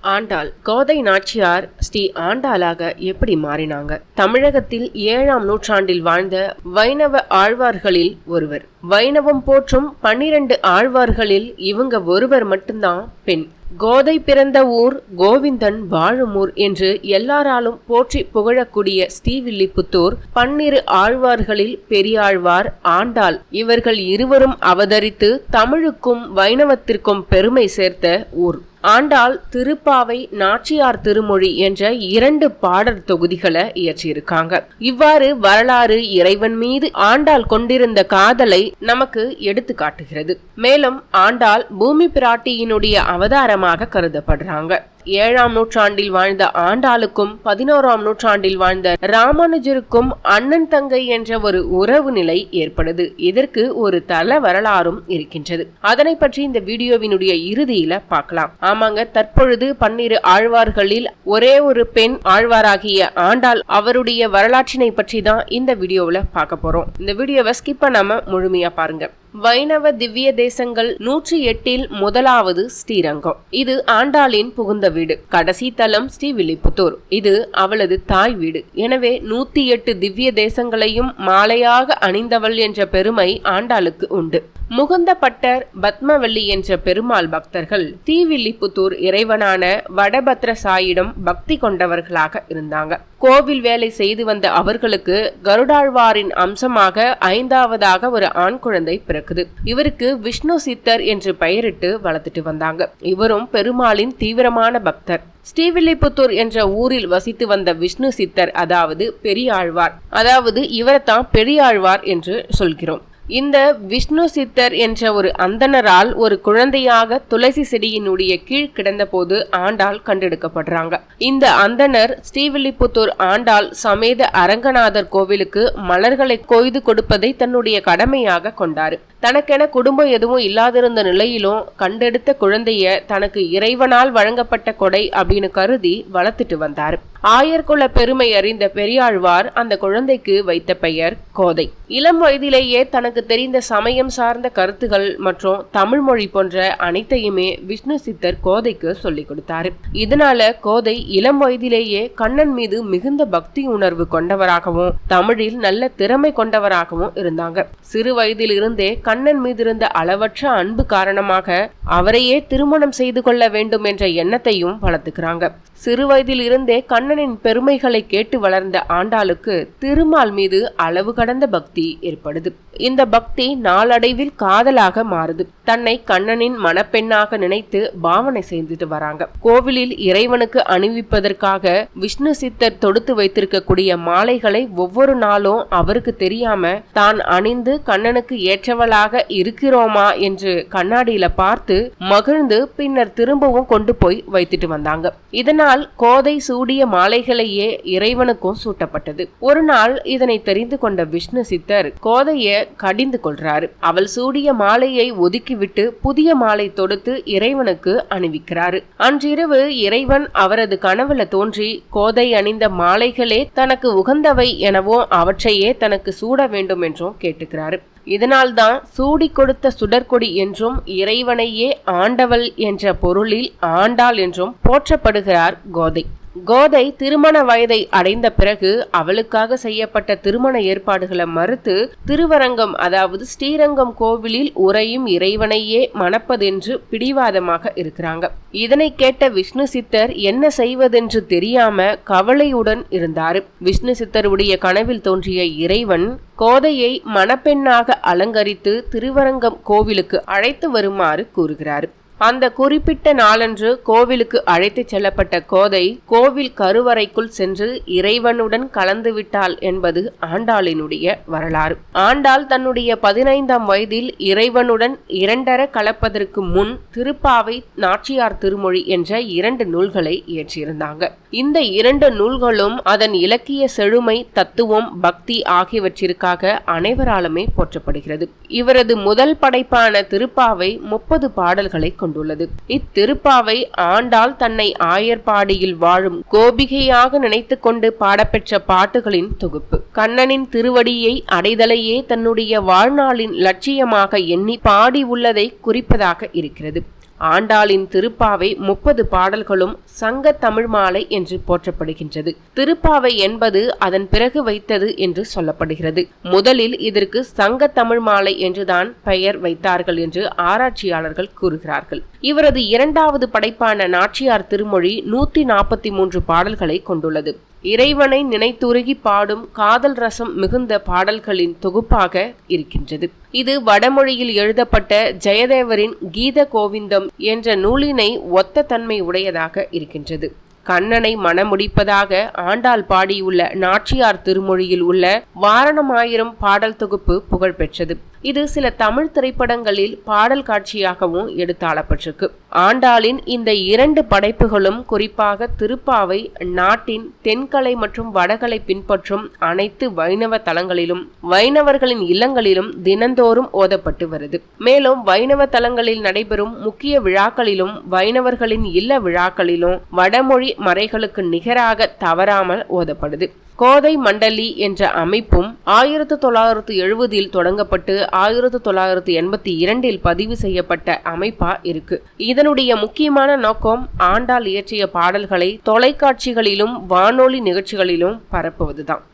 ஆண்டாள் கோதை நாச்சியார் ஸ்ரீ ஆண்டாளாக எப்படி மாறினாங்க? தமிழகத்தில் ஏழாம் நூற்றாண்டில் வாழ்ந்த வைணவ ஆழ்வார்களில் ஒருவர். வைணவம் போற்றும் பன்னிரண்டு ஆழ்வார்களில் இவங்க ஒருவர் மட்டும்தான் பெண். கோதை பிறந்த ஊர் கோவிந்தன் வாழும் ஊர் என்று எல்லாராலும் போற்றி புகழக்கூடிய ஸ்ரீவில்லிபுத்தூர் பன்னிரு ஆழ்வார்களில் பெரியாழ்வார் ஆண்டாள். இவர்கள் இருவரும் அவதரித்து தமிழுக்கும் வைணவத்திற்கும் பெருமை சேர்த்த ஊர். ஆண்டாள் திருப்பாவை நாச்சியார் திருமொழி என்ற இரண்டு பாடல் தொகுதிகளை இயற்றியிருக்காங்க. இவ்வாறு வரலாறு இறைவன் மீது ஆண்டாள் கொண்டிருந்த காதலை நமக்கு எடுத்து காட்டுகிறது மேலும் ஆண்டாள் பூமி பிராட்டியினுடைய அவதாரம் அவதாரமாக கருதப்படுறாங்க. ஏழாம் நூற்றாண்டில் வாழ்ந்த ஆண்டாளுக்கும் பதினோராம் நூற்றாண்டில் வாழ்ந்த ராமானுஜருக்கும் அண்ணன் தங்கை என்ற ஒரு உறவு நிலை ஏற்படுது. இதற்கு ஒரு தல வரலாறும் இருக்கின்றது. அதனை பற்றி இந்த வீடியோவினுடைய இறுதியில பார்க்கலாம். ஆமாங்க தற்பொழுது பன்னிரு ஆழ்வார்களில் ஒரே ஒரு பெண் ஆழ்வாராகிய ஆண்டாள் அவருடைய வரலாற்றினை பற்றி தான் இந்த வீடியோவில் பார்க்க போறோம். இந்த வீடியோவை ஸ்கிப் பண்ணாம முழுமையா பாருங்க. வைணவ திவ்ய தேசங்கள் நூற்றி எட்டில் முதலாவது ஸ்ரீரங்கம். இது ஆண்டாளின் புகுந்த வீடு. கடைசி தலம் ஸ்ரீவில்லிபுத்தூர் இது அவளது தாய் வீடு. எனவே நூத்தி எட்டு திவ்ய தேசங்களையும் மாலையாக அணிந்தவள் என்ற பெருமை ஆண்டாளுக்கு உண்டு. முகுந்தப்பட்டர் பத்மவல்லி என்ற பெருமாள் பக்தர்கள் தீவில்லிபுத்தூர் இறைவனான வடபத்ர சாயிடம் பக்தி கொண்டவர்களாக இருந்தாங்க. கோவில் வேலை செய்து வந்த அவர்களுக்கு கருடாழ்வாரின் அம்சமாக ஐந்தாவதாக ஒரு ஆண் குழந்தை பிறக்குது. இவருக்கு விஷ்ணு சித்தர் என்று பெயரிட்டு வளர்த்துட்டு வந்தாங்க. இவரும் பெருமாளின் தீவிரமான பக்தர். ஸ்ரீவில்லிபுத்தூர் என்ற ஊரில் வசித்து வந்த விஷ்ணு சித்தர் அதாவது பெரியாழ்வார். அதாவது இவரைத்தான் பெரியாழ்வார் என்று சொல்கிறோம். இந்த விஷ்ணு சித்தர் என்ற ஒரு அந்தனரால் ஒரு குழந்தையாக துளசி செடியினுடைய கீழ் கிடந்த போது ஆண்டாள் கண்டெடுக்கப்படுறாங்க. இந்த அந்தனர் ஸ்ரீவில்லிபுத்தூர் ஆண்டாள் சமேத அரங்கநாதர் கோவிலுக்கு மலர்களை கொய்து கொடுப்பதை தன்னுடைய கடமையாக கொண்டாரு. தனக்கென குடும்பம் எதுவும் இல்லாதிருந்த நிலையிலும் கண்டெடுத்த குழந்தைய தனக்கு இறைவனால் வழங்கப்பட்ட கொடை அப்படின்னு கருதி வளர்த்துட்டு வந்தார். ஆயர்குல பெருமை அறிந்த பெரியாழ்வார் அந்த குழந்தைக்கு வைத்த பெயர் கோதை. இளம் வயதிலேயே தனக்கு தெரிந்த சமயம் சார்ந்த கருத்துகள் மற்றும் தமிழ் மொழி போன்ற அனைத்தையுமே விஷ்ணு சித்தர் கோதைக்கு சொல்லிக் கொடுத்தாரு. இதனால கோதை இளம் வயதிலேயே கண்ணன் மீது மிகுந்த பக்தி உணர்வு கொண்டவராகவும் தமிழில் நல்ல திறமை கொண்டவராகவும் இருந்தாங்க. சிறு வயதில் இருந்தே கண்ணன் மீது இருந்த அளவற்ற அன்பு காரணமாக அவரையே திருமணம் செய்து கொள்ள வேண்டும் என்ற எண்ணத்தையும் வளர்த்துக்கிறாங்க. சிறு வயதில் இருந்தே கண்ணனின் பெருமைகளை கேட்டு வளர்ந்த ஆண்டாளுக்கு திருமால் மீது அளவு கடந்த பக்தி ஏற்படுது. இந்த பக்தி நாளடைவில் காதலாக மாறுது. தன்னை கண்ணனின் மணப்பெண்ணாக நினைத்து பாவனை செய்துட்டு வராங்க. கோவிலில் இறைவனுக்கு அணிவிப்பதற்காக விஷ்ணு சித்தர் தொடுத்து வைத்திருக்கக்கூடிய மாலைகளை ஒவ்வொரு நாளும் அவருக்கு தெரியாம தான் அணிந்து கண்ணனுக்கு ஏற்றவளாக இருக்கிறோமா என்று கண்ணாடியில பார்த்து மகிழ்ந்து பின்னர் திரும்பவும் கொண்டு போய் வைத்துட்டு வந்தாங்க. இதனால் கோதை சூடிய மாலைகளையே இறைவனுக்கும் சூட்டப்பட்டது. ஒரு நாள் இதனை தெரிந்து கொண்ட விஷ்ணு சித்தர் கோதைய கடிந்து கொள்றாரு. அவள் சூடிய மாலையை ஒதுக்கிவிட்டு புதிய மாலை தொடுத்து இறைவனுக்கு அணிவிக்கிறாரு. அன்றிரவு இறைவன் அவரது கனவுல தோன்றி கோதை அணிந்த மாலைகளே தனக்கு உகந்தவை எனவும் அவற்றையே தனக்கு சூட வேண்டும் என்றும் கேட்டுக்கிறாரு. இதனால்தான் சூடி கொடுத்த சுடற்கொடி என்றும் இறைவனையே ஆண்டவள் என்ற பொருளில் ஆண்டாள் என்றும் போற்றப்படுகிறார் கோதை. கோதை திருமண வயதை அடைந்த பிறகு அவளுக்காக செய்யப்பட்ட திருமண ஏற்பாடுகளை மறுத்து திருவரங்கம் அதாவது ஸ்ரீரங்கம் கோவிலில் உறையும் இறைவனையே மணப்பதென்று பிடிவாதமாக இருக்கிறாங்க. இதனை கேட்ட விஷ்ணு சித்தர் என்ன செய்வதென்று தெரியாம கவலையுடன் இருந்தார். விஷ்ணு சித்தருடைய கனவில் தோன்றிய இறைவன் கோதையை மணப்பெண்ணாக அலங்கரித்து திருவரங்கம் கோவிலுக்கு அழைத்து வருமாறு கூறுகிறார். அந்த குறிப்பிட்ட நாளன்று கோவிலுக்கு அழைத்துச் செல்லப்பட்ட கோதை கோவில் கருவறைக்குள் சென்று இறைவனுடன் கலந்து விட்டாள் என்பது ஆண்டாளினுடைய வரலாறு. ஆண்டாள் தன்னுடைய பதினைந்தாம் வயதில் இறைவனுடன் இரண்டர கலப்பதற்கு முன் திருப்பாவை நாச்சியார் திருமொழி என்ற இரண்டு நூல்களை இயற்றியிருந்தாங்க. இந்த இரண்டு நூல்களும் அதன் இலக்கிய செழுமை தத்துவம் பக்தி ஆகியவற்றிற்காக அனைவராலுமே போற்றப்படுகிறது. இவரது முதல் படைப்பான திருப்பாவை முப்பது பாடல்களை கொண்டுள்ளது. இத்திருப்பாவை ஆண்டாள் தன்னை ஆயர்பாடியில் வாழும் கோபிகையாக நினைத்து கொண்டு பாடப்பெற்ற பாட்டுகளின் தொகுப்பு. கண்ணனின் திருவடியை அடைதலையே தன்னுடைய வாழ்நாளின் லட்சியமாக எண்ணி பாடி உள்ளதை குறிப்பதாக இருக்கிறது. ஆண்டாளின் திருப்பாவை முப்பது பாடல்களும் சங்க தமிழ் மாலை என்று போற்றப்படுகின்றது. திருப்பாவை என்பது அதன் பிறகு வைத்தது என்று சொல்லப்படுகிறது. முதலில் இதற்கு சங்க தமிழ் மாலை என்றுதான் பெயர் வைத்தார்கள் என்று ஆராய்ச்சியாளர்கள் கூறுகிறார்கள். இவரது இரண்டாவது படைப்பான நாச்சியார் திருமொழி நூத்தி நாற்பத்தி மூன்று பாடல்களை கொண்டுள்ளது. இறைவனை நினைத்துருகி பாடும் காதல் ரசம் மிகுந்த பாடல்களின் தொகுப்பாக இருக்கின்றது. இது வடமொழியில் எழுதப்பட்ட ஜெயதேவரின் கீத கோவிந்தம் என்ற நூலினை ஒத்த தன்மை உடையதாக இருக்கின்றது. கண்ணனை மணமுடிப்பதாக ஆண்டாள் பாடியுள்ள நாச்சியார் திருமொழியில் உள்ள வாரணமாயிரம் பாடல் தொகுப்பு புகழ்பெற்றது. இது சில தமிழ் திரைப்படங்களில் பாடல் காட்சியாகவும் எடுத்தாளப்பட்டிருக்கு. ஆண்டாளின் இந்த இரண்டு படைப்புகளும் குறிப்பாக திருப்பாவை நாட்டின் தென்கலை மற்றும் வடகலை பின்பற்றும் அனைத்து வைணவ தலங்களிலும் வைணவர்களின் இல்லங்களிலும் தினந்தோறும் ஓதப்பட்டு வருது. மேலும் வைணவ தலங்களில் நடைபெறும் முக்கிய விழாக்களிலும் வைணவர்களின் இல்ல விழாக்களிலும் வடமொழி மறைகளுக்கு நிகராக தவறாமல் ஓதப்படுது. கோதை மண்டலி என்ற அமைப்பும் ஆயிரத்து தொள்ளாயிரத்து எழுபதில் தொடங்கப்பட்டு ஆயிரத்து தொள்ளாயிரத்து எண்பத்தி இரண்டில் பதிவு செய்யப்பட்ட அமைப்பா இருக்கு. இதனுடைய முக்கியமான நோக்கம் ஆண்டாள் இயற்றிய பாடல்களை தொலைக்காட்சிகளிலும் வானொலி நிகழ்ச்சிகளிலும் பரப்புவதுதான்.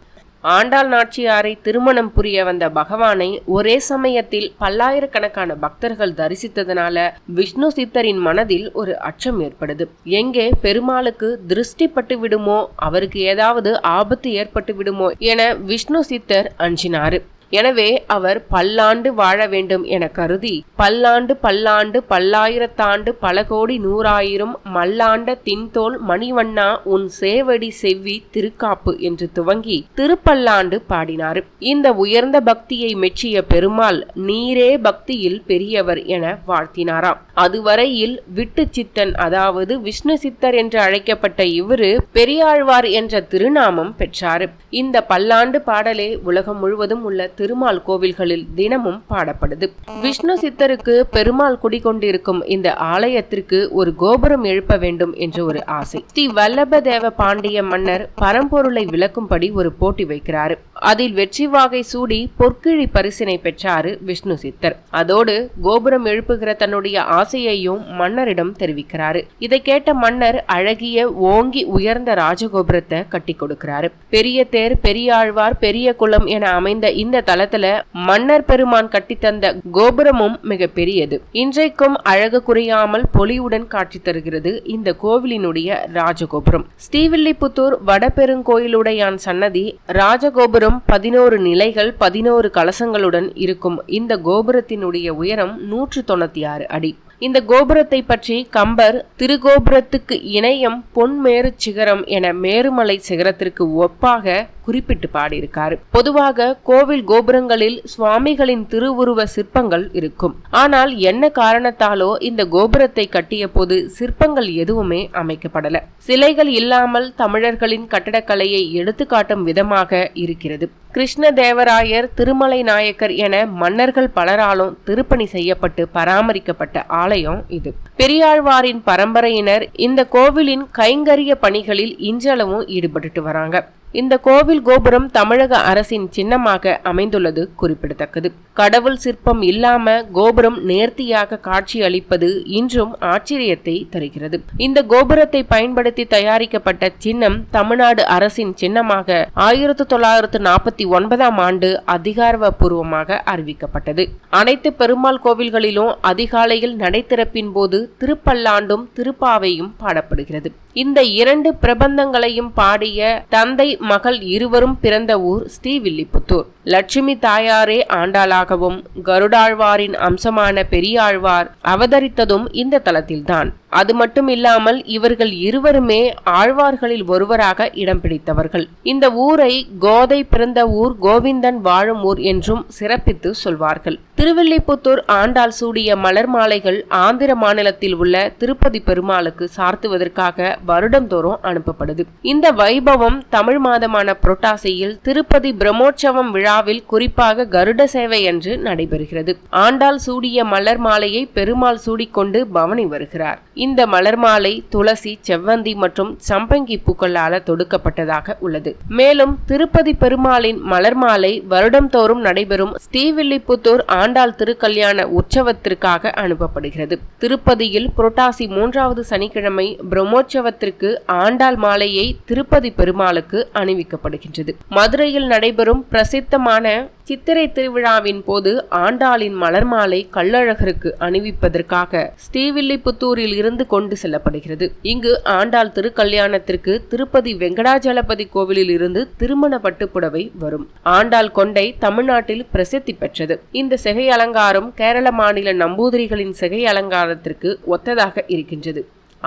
ஆண்டாள் நாச்சியாரை திருமணம் புரிய வந்த பகவானை ஒரே சமயத்தில் பல்லாயிரக்கணக்கான பக்தர்கள் தரிசித்ததனால விஷ்ணு சித்தரின் மனதில் ஒரு அச்சம் ஏற்படுது. எங்கே பெருமாளுக்கு திருஷ்டிப்பட்டு விடுமோ அவருக்கு ஏதாவது ஆபத்து ஏற்பட்டு விடுமோ என விஷ்ணு சித்தர் அஞ்சினாரு. எனவே அவர் பல்லாண்டு வாழ வேண்டும் என கருதி பல்லாண்டு பல்லாண்டு பல்லாயிரத்தாண்டு பல கோடி நூறாயிரம் மல்லாண்ட தின்தோல் மணிவண்ணா உன் சேவடி செவ்வி திருக்காப்பு என்று துவங்கி திருப்பல்லாண்டு பாடினார். இந்த உயர்ந்த பக்தியை மெச்சிய பெருமாள் நீரே பக்தியில் பெரியவர் என வாழ்த்தினாராம். அதுவரையில் விட்டு சித்தன் அதாவது விஷ்ணு சித்தர் என்று அழைக்கப்பட்ட இவரு பெரியாழ்வார் என்ற திருநாமம் பெற்றார். இந்த பல்லாண்டு பாடலே உலகம் முழுவதும் உள்ள திருமால் கோவில்களில் தினமும் பாடப்படுது. விஷ்ணு சித்தருக்கு பெருமாள் குடிகொண்டிருக்கும் இந்த ஆலயத்திற்கு ஒரு கோபுரம் எழுப்ப வேண்டும் என்ற ஒரு ஆசை. ஸ்ரீ வல்லப தேவ பாண்டிய மன்னர் பரம்பொருளை விளக்கும்படி ஒரு போட்டி வைக்கிறாரு. அதில் வெற்றி வாகை சூடி பொற்கிழி பரிசினை பெற்றாரு விஷ்ணு சித்தர். அதோடு கோபுரம் எழுப்புகிற தன்னுடைய ஆசையையும் மன்னரிடம் தெரிவிக்கிறாரு. இதை கேட்ட மன்னர் அழகிய ஓங்கி உயர்ந்த ராஜகோபுரத்தை கட்டி கொடுக்கிறாரு. பெரிய தேர் பெரியாழ்வார் பெரிய குளம் என அமைந்த இந்த தளத்துல மன்னர் பெருமான் கட்டித்தந்த கோபுரமும் மிக பெரியது. இன்றைக்கும் அழகு குறையாமல் பொலிவுடன் காட்சி தருகிறது இந்த கோவிலினுடைய ராஜகோபுரம். ஸ்ரீவில்லிபுத்தூர் வடபெருங்கோயிலுடையான் சன்னதி ராஜகோபுரம் பதினோரு நிலைகள் பதினோரு கலசங்களுடன் இருக்கும். இந்த கோபுரத்தினுடைய உயரம் நூற்று தொண்ணூத்தி ஆறு அடி. இந்த கோபுரத்தை பற்றி கம்பர் திருகோபுரத்துக்கு இணையம் பொன்மேரு சிகரம் என மேருமலை சிகரத்திற்கு ஒப்பாக குறிப்பிட்டு பாடியிருக்கார். பொதுவாக கோவில் கோபுரங்களில் சுவாமிகளின் திருவுருவ சிற்பங்கள் இருக்கும். ஆனால் என்ன காரணத்தாலோ இந்த கோபுரத்தை கட்டிய போது சிற்பங்கள் எதுவுமே அமைக்கப்படல. சிலைகள் இல்லாமல் தமிழர்களின் கட்டடக்கலையை எடுத்துக்காட்டும் விதமாக இருக்கிறது. கிருஷ்ணதேவராயர் திருமலை நாயக்கர் என மன்னர்கள் பலராலும் திருப்பணி செய்யப்பட்டு பராமரிக்கப்பட்ட ஆலயம் இது. பெரியாழ்வாரின் பரம்பரையினர் இந்த கோவிலின் கைங்கரிய பணிகளில் இன்றளவும் ஈடுபட்டுட்டு வராங்க. இந்த கோவில் கோபுரம் தமிழக அரசின் சின்னமாக அமைந்துள்ளது குறிப்பிடத்தக்கது. கடவுள் சிற்பம் இல்லாம கோபுரம் நேர்த்தியாக காட்சி அளிப்பது இன்றும் ஆச்சரியத்தை தருகிறது. இந்த கோபுரத்தை பயன்படுத்தி தயாரிக்கப்பட்ட சின்னம் தமிழ்நாடு அரசின் சின்னமாக ஆயிரத்தி தொள்ளாயிரத்து நாற்பத்தி ஒன்பதாம் ஆண்டு அதிகாரப்பூர்வமாக அறிவிக்கப்பட்டது. அனைத்து பெருமாள் கோவில்களிலும் அதிகாலையில் நடை திறப்பின் போது திருப்பல்லாண்டும் திருப்பாவையும் பாடப்படுகிறது. இந்த இரண்டு பிரபந்தங்களையும் பாடிய தந்தை மகள் இருவரும் பிறந்த ஊர் ஸ்ரீவில்லிபுத்தூர் லட்சுமி தாயாரே ஆண்டாளாகவும் கருடாழ்வாரின் அம்சமான பெரியாழ்வார் அவதரித்ததும் இந்த தலத்தில்தான். அது மட்டும் இல்லாமல் இவர்கள் இருவருமே ஆழ்வார்களில் ஒருவராக இடம் பிடித்தவர்கள். இந்த ஊரை கோதை பிறந்த ஊர் கோவிந்தன் வாழும் ஊர் என்றும் சிறப்பித்து சொல்வார்கள். திருவில்லிபுத்தூர் ஆண்டாள் சூடிய மலர் மாலைகள் ஆந்திர மாநிலத்தில் உள்ள திருப்பதி பெருமாளுக்கு சார்த்துவதற்காக வருடந்தோறும் அனுப்பப்படுது. இந்த வைபவம் தமிழ் மாதமான புரட்டாசியில் திருப்பதி பிரம்மோற்சவம் விழாவில் குறிப்பாக கருட சேவை என்று நடைபெறுகிறது. ஆண்டாள் சூடிய மலர் மாலையை பெருமாள் சூடிக்கொண்டு பவனி வருகிறார். இந்த மலர் மாலை துளசி செவ்வந்தி மற்றும் சம்பங்கி பூக்களால தொடுக்கப்பட்டதாக உள்ளது. மேலும் திருப்பதி பெருமாளின் மலர் மாலை வருடந்தோறும் நடைபெறும் ஸ்ரீவில்லிபுத்தூர் ஆண்டாள் ஆண்டாள் திருக்கல்யாண உற்சவத்திற்காக அனுப்பப்படுகிறது. திருப்பதியில் புரட்டாசி மூன்றாவது சனிக்கிழமை பிரம்மோற்சவத்திற்கு ஆண்டாள் மாலையை திருப்பதி பெருமாளுக்கு அணிவிக்கப்படுகின்றது. மதுரையில் நடைபெறும் பிரசித்தமான சித்திரை திருவிழாவின் போது ஆண்டாளின் மலர் மாலை கள்ளழகருக்கு அணிவிப்பதற்காக ஸ்ரீவில்லிபுத்தூரில் இருந்து கொண்டு செல்லப்படுகிறது. இங்கு ஆண்டாள் திருக்கல்யாணத்திற்கு திருப்பதி வெங்கடாஜலபதி கோவிலில் இருந்து திருமண பட்டுப்புடவை வரும். ஆண்டாள் கொண்டை தமிழ்நாட்டில் பிரசித்தி பெற்றது. இந்த சிகை அலங்காரம் கேரள மாநில நம்பூதிரிகளின் சிகை அலங்காரத்திற்கு ஒத்ததாக இருக்கின்றது.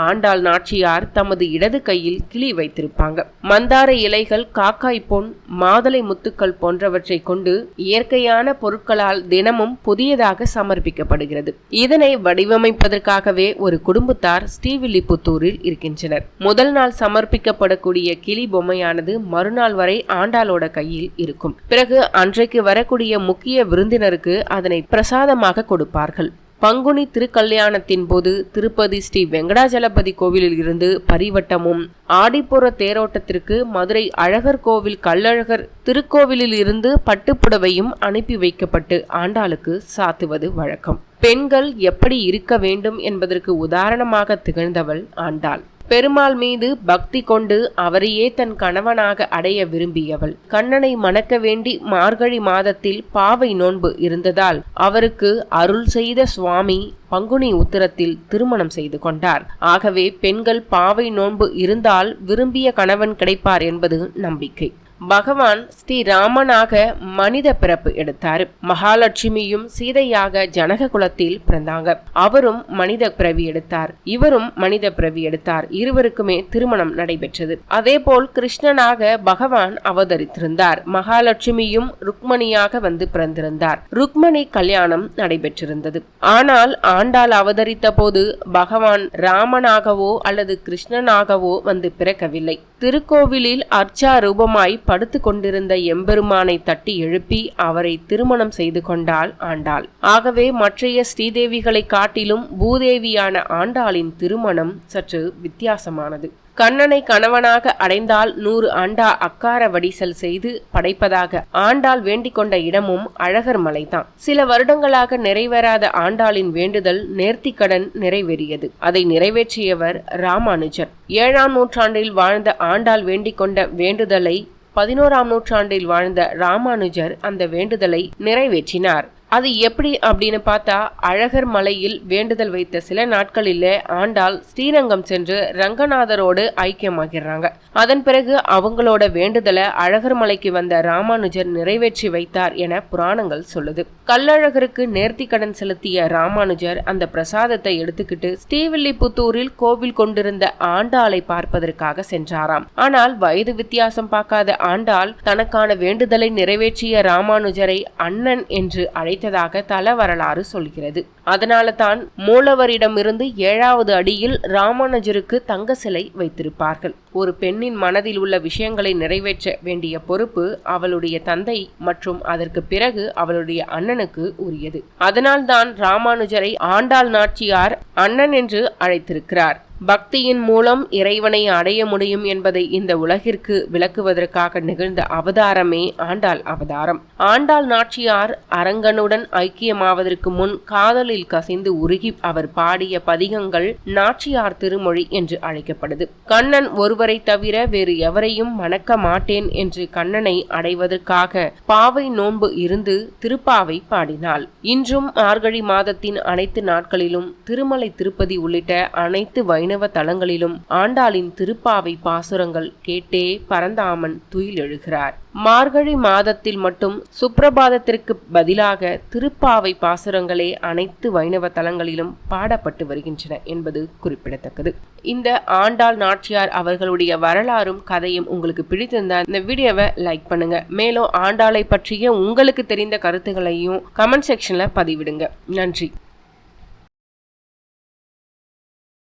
ஆண்டாள் நாச்சியார் தமது இடது கையில் கிளி வைத்திருப்பாங்க. மந்தார இலைகள் காக்காய் பொன் மாதளை முத்துக்கள் போன்றவற்றை கொண்டு இயற்கையான பொருட்களால் தினமும் புதியதாக சமர்ப்பிக்கப்படுகிறது. இதனை வடிவமைப்பதற்காகவே ஒரு குடும்பத்தார் ஸ்ரீவில்லிபுத்தூரில் இருக்கின்றனர். முதல் நாள் சமர்ப்பிக்கப்படக்கூடிய கிளி பொம்மையானது மறுநாள் வரை ஆண்டாளோட கையில் இருக்கும். பிறகு அன்றைக்கு வரக்கூடிய முக்கிய விருந்தினருக்கு அதனை பிரசாதமாக கொடுப்பார்கள். பங்குனி திருக்கல்யாணத்தின் போது திருப்பதி ஸ்ரீ வெங்கடாஜலபதி கோவிலில் இருந்து பரிவட்டமும் ஆடிப்புற தேரோட்டத்திற்கு மதுரை அழகர் கோவில் கள்ளழகர் திருக்கோவிலில் இருந்து பட்டுப்புடவையும் அனுப்பி வைக்கப்பட்டு ஆண்டாளுக்கு சாத்துவது வழக்கம். பெண்கள் எப்படி இருக்க வேண்டும் என்பதற்கு உதாரணமாக திகழ்ந்தவள் ஆண்டாள். பெருமாள் மீது பக்தி கொண்டு அவரையே தன் கணவனாக அடைய விரும்பியவள். கண்ணனை மணக்க வேண்டி மார்கழி மாதத்தில் பாவை நோன்பு இருந்ததால் அவருக்கு அருள் செய்த சுவாமி பங்குனி உத்திரத்தில் திருமணம் செய்து கொண்டார். ஆகவே பெண்கள் பாவை நோன்பு இருந்தால் விரும்பிய கணவன் கிடைப்பார் என்பது நம்பிக்கை. பகவான் ஸ்ரீ ராமனாக மனித பிறப்பு எடுத்தார். மகாலட்சுமியும் சீதையாக ஜனக குலத்தில் பிறந்தாங்க. அவரும் மனித பிறவி எடுத்தார். இவரும் மனித பிறவி எடுத்தார். இருவருக்குமே திருமணம் நடைபெற்றது. அதே போல் கிருஷ்ணனாக பகவான் அவதரித்திருந்தார். மகாலட்சுமியும் ருக்மணியாக வந்து பிறந்திருந்தார். ருக்மணி கல்யாணம் நடைபெற்றிருந்தது. ஆனால் ஆண்டாள் அவதரித்த போது பகவான் ராமனாகவோ அல்லது கிருஷ்ணனாகவோ வந்து பிறக்கவில்லை. திருக்கோவிலில் அர்ச்சா ரூபமாய் படுத்து கொண்டிருந்த எம்பெருமானை தட்டி எழுப்பி அவரை திருமணம் செய்து கொண்டாள் ஆண்டாள். ஆகவே மற்றைய ஸ்ரீதேவிகளை காட்டிலும் பூதேவியான ஆண்டாளின் திருமணம் சற்று வித்தியாசமானது. கண்ணனை கணவனாக அடைந்தால் நூறு ஆண்டா அக்கார வடிசல் செய்து படைப்பதாக ஆண்டாள் வேண்டிக் கொண்ட இடமும் அழகர் மலைதான். சில வருடங்களாக நிறைவேறாத ஆண்டாளின் வேண்டுதல் நேர்த்திக்கடன் நிறைவேறியது. அதை நிறைவேற்றியவர் ராமானுஜர். ஏழாம் நூற்றாண்டில் வாழ்ந்த ஆண்டாள் வேண்டிக் கொண்ட வேண்டுதலை பதினோராம் நூற்றாண்டில் வாழ்ந்த ராமானுஜர் அந்த வேண்டுதலை நிறைவேற்றினார். அது எப்படி அப்படின்னு பார்த்தா அழகர் மலையில் வேண்டுதல் வைத்த சில நாட்களில் ஆண்டாள் ஸ்ரீரங்கம் சென்று ரங்கநாதரோடு ஐக்கியமாகிறாங்க அதன் பிறகு அவங்களோட வேண்டுதலை அழகர் மலைக்கு வந்த ராமானுஜர் நிறைவேற்றி வைத்தார் என புராணங்கள் சொல்லுது. கல்லழகருக்கு நேர்த்தி கடன் செலுத்திய ராமானுஜர் அந்த பிரசாதத்தை எடுத்துக்கிட்டு ஸ்ரீவில்லிபுத்தூரில் கோவில் கொண்டிருந்த ஆண்டாளை பார்ப்பதற்காக சென்றாராம். ஆனால் வயது வித்தியாசம் பார்க்காத ஆண்டாள் தனக்கான வேண்டுதலை நிறைவேற்றிய ராமானுஜரை அண்ணன் என்று அழை கிடைத்ததாக தல வரலாறு சொல்கிறது. அதனால தான் மூலவரிடமிருந்து ஏழாவது அடியில் ராமானுஜருக்கு தங்க சிலை வைத்திருப்பார்கள். ஒரு பெண்ணின் மனதில் உள்ள விஷயங்களை நிறைவேற்ற வேண்டிய பொறுப்பு அவளுடைய தந்தை மற்றும் அதற்கு பிறகு அவளுடைய அண்ணனுக்கு உரியது. அதனால்தான் ராமானுஜரை ஆண்டாள் நாச்சியார் அண்ணன் என்று அழைத்திருக்கிறார். பக்தியின் மூலம் இறைவனை அடைய முடியும் என்பதை இந்த உலகிற்கு விளக்குவதற்காக நிகழ்ந்த அவதாரமே ஆண்டாள் அவதாரம். ஆண்டாள் நாச்சியார் அரங்கனுடன் ஐக்கியமாவதற்கு முன் காதலில் கசிந்து உருகி அவர் பாடிய பதிகங்கள் நாச்சியார் திருமொழி என்று அழைக்கப்படுது. கண்ணன் ஒருவரை தவிர வேறு எவரையும் மணக்க மாட்டேன் என்று கண்ணனை அடைவதற்காக பாவை நோன்பு இருந்து திருப்பாவை பாடினாள். இன்றும் மார்கழி மாதத்தின் அனைத்து நாட்களிலும் திருமலை திருப்பதி உள்ளிட்ட அனைத்து வைணவ தலங்களிலும் ஆண்டாளின் திருப்பாவை பாசுரங்கள் கேட்டே பரந்தாமன் துயில் எழுகிறார் மார்கழி மாதத்தில் மட்டும் சுப்பிரபாதத்திற்கு பதிலாக திருப்பாவை பாசுரங்களே அனைத்து வைணவ தலங்களிலும் பாடப்பட்டு வருகின்றன என்பது குறிப்பிடத்தக்கது. இந்த ஆண்டாள் நாச்சியார் அவர்களுடைய வரலாறும் கதையும் உங்களுக்கு பிடித்திருந்தா இந்த வீடியோவை லைக் பண்ணுங்க. மேலும் ஆண்டாளை பற்றிய உங்களுக்கு தெரிந்த கருத்துகளையும் கமெண்ட் செக்ஷன்ல பதிவிடுங்க. நன்றி.